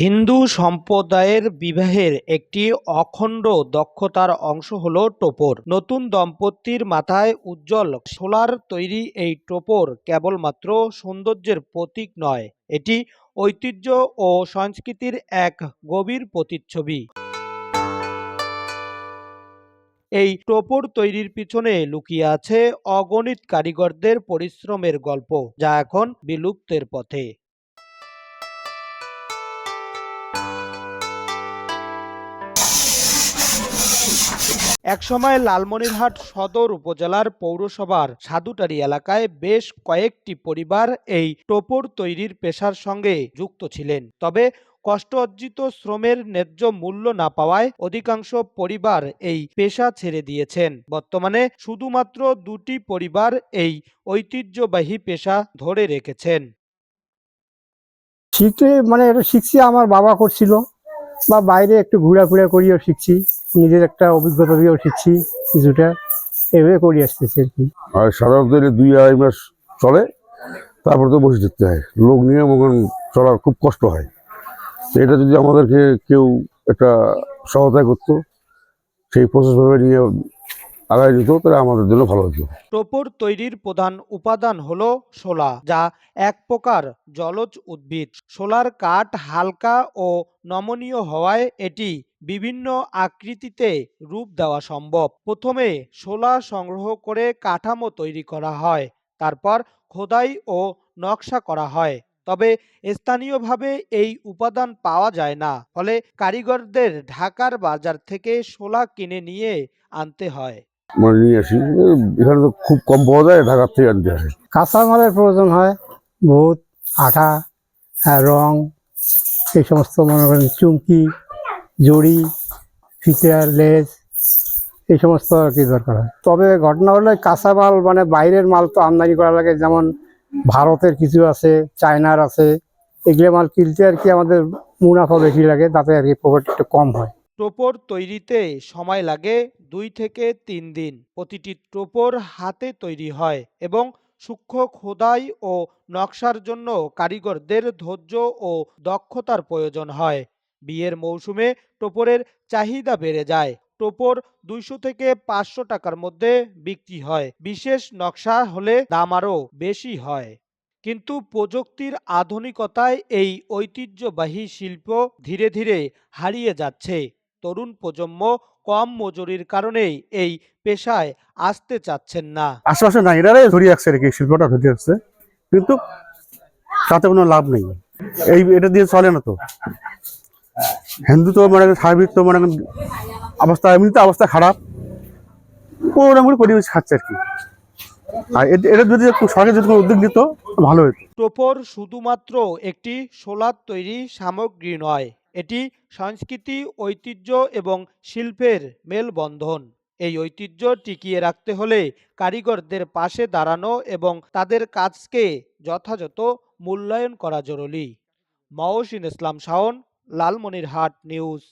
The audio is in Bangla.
হিন্দু সম্প্রদায়ের বিবাহের একটি অখণ্ড দক্ষতার অংশ হল টোপর। নতুন দম্পতির মাথায় উজ্জ্বল সোলার তৈরি এই টোপর কেবলমাত্র সৌন্দর্যের প্রতীক নয়, এটি ঐতিহ্য ও সংস্কৃতির এক গভীর প্রতিচ্ছবি। এই টোপর তৈরির পিছনে লুকিয়ে আছে অগণিত কারিগরদের পরিশ্রমের গল্প, যা এখন বিলুপ্তের পথে। একসময় লালমনিরহাট সদর উপজেলার পৌরসভার সাধুটারি এলাকায় বেশ কয়েকটি পরিবার এই টোপর তৈরির পেশার সঙ্গে যুক্ত ছিলেন। তবে কষ্ট অর্জিত শ্রমের ন্যায্য মূল্য না পাওয়ায় অধিকাংশ পরিবার এই পেশা ছেড়ে দিয়েছেন। বর্তমানে শুধুমাত্র দুটি পরিবার এই ঐতিহ্যবাহী পেশা ধরে রেখেছেন। শিখতে মানে এটা শিখছি, আমার বাবা করছিল। বা বাইরে একটু ঘোরাফেরা করিও শিখছি, নিজের একটা অভিজ্ঞতা দিয়েও শিখছি কিছুটা, এভাবে করে আসতেছি আর কি। আর সাধারণত এটা দুই আড়াই মাস চলে, তারপর তো বসে থাকতে হয়। লোক নিয়ে মগন চলা খুব কষ্ট হয়। এটা যদি আমাদেরকে কেউ একটা সহায়তা করতো, সেই প্রসেসভাবে নিয়ে আগায় যেত তাহলে আমাদের জন্য ভালো হতো টোপর তৈরির প্রধান উপাদান হল শোলা যা এক প্রকার জলজ উদ্ভিদ। শোলার কাঠ হালকা ও নমনীয় হওয়ায় এটি বিভিন্ন আকৃতিতে রূপ দেওয়া সম্ভব। প্রথমে শোলা সংগ্রহ করে কাঠামো তৈরি করা হয়, তারপর খোদাই ও নকশা করা হয়। তবে স্থানীয়ভাবে এই উপাদান পাওয়া যায় না, ফলে কারিগরদের ঢাকার বাজার থেকে শোলা কিনে নিয়ে আনতে হয়। মানে নিয়ে আসি। এখানে তো খুব কম পাওয়া যায় ঢাকার থেকে আনতে আসে। কাঁচামালের প্রয়োজন হয় ভূত আঠা হ্যাঁ, রং এই সমস্ত মনে করেন চুমকি জড়ি ফিতার লেজ এই সমস্ত আর কি দরকার হয়। তবে ঘটনা হলো কাঁচা মাল মানে বাইরের মাল তো আমদানি করা লাগে যেমন ভারতের কিছু আছে চায়নার আছে এগুলো মাল কিনতে আর কি আমাদের মুনাফা বেশি লাগে তাতে আর কি প্রফিট একটু কম হয়। টোপর তৈরিতে সময় লাগে দুই থেকে তিন দিন। প্রতিটি টোপর হাতে তৈরি হয় এবং সূক্ষ্ম খোদাই ও নকশার জন্য কারিগরদের ধৈর্য ও দক্ষতার প্রয়োজন হয়। বিয়ের মৌসুমে টোপরের চাহিদা বেড়ে যায়। টোপর দুইশো থেকে পাঁচশো টাকার মধ্যে বিক্রি হয়। বিশেষ নকশা হলে দাম আরও বেশি হয়। কিন্তু প্রযুক্তির আধুনিকতায় এই ঐতিহ্যবাহী শিল্প ধীরে ধীরে হারিয়ে যাচ্ছে। তরুণ প্রজন্ম কম মজুরির কারণেই এই পেশায় আসতে চাচ্ছেন না। আশেপাশে না এরাই ধরিয়ে রাখছে আর কি শিল্পটা ধরিয়ে রাখছে। কিন্তু তাতে কোনো লাভ নেই। এই এটা দিয়ে চলে না তো। হিন্দু তো মানে সার্বিক তো মানে অবস্থা এমনিতে অবস্থা খারাপ। ওরকম করে পরিবেশ খাচ্ছে আর কি। আর এটা যদি সরকার যদি কোনো উদ্যোগ নিত ভালো হতো টোপর শুধুমাত্র একটি সোলার তৈরি সামগ্রী নয় এটি সংস্কৃতি, ঐতিহ্য এবং শিল্পের মেলবন্ধন। এই ঐতিহ্য টিকিয়ে রাখতে হলে কারিগরদের পাশে দাঁড়ানো এবং তাদের কাজকে যথাযথ মূল্যায়ন করা জরুরি। মহসিন ইসলাম শাওন, লালমনিরহাট নিউজ।